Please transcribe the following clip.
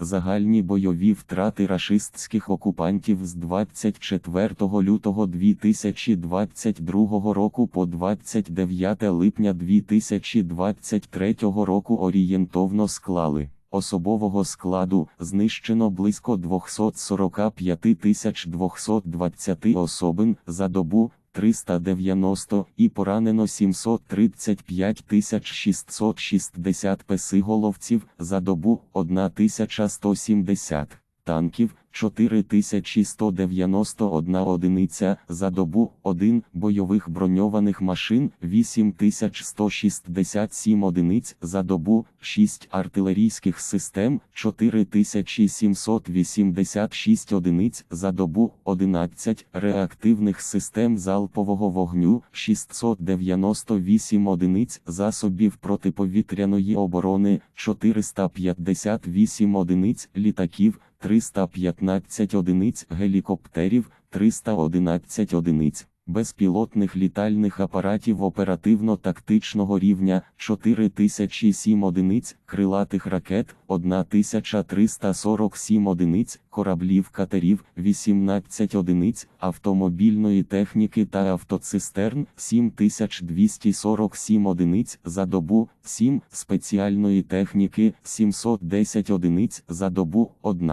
Загальні бойові втрати рашистських окупантів з 24 лютого 2022 року по 29 липня 2023 року орієнтовно склали. Особового складу знищено близько 245 220 особин за добу 390 і поранено 735 660 песиголовців за добу 1170 танків 4191 одиниця за добу 1 бойових броньованих машин 8167 одиниць за добу 6 артилерійських систем 4786 одиниць за добу 11 реактивних систем залпового вогню 698 одиниць засобів протиповітряної оборони 458 одиниць літаків 315 одиниць гелікоптерів, 311 одиниць безпілотних літальних апаратів оперативно-тактичного рівня, 4007 одиниць крилатих ракет, 1347 одиниць кораблів катерів, 18 одиниць автомобільної техніки та автоцистерн, 7247 одиниць за добу, 7 спеціальної техніки, 710 одиниць за добу, 1.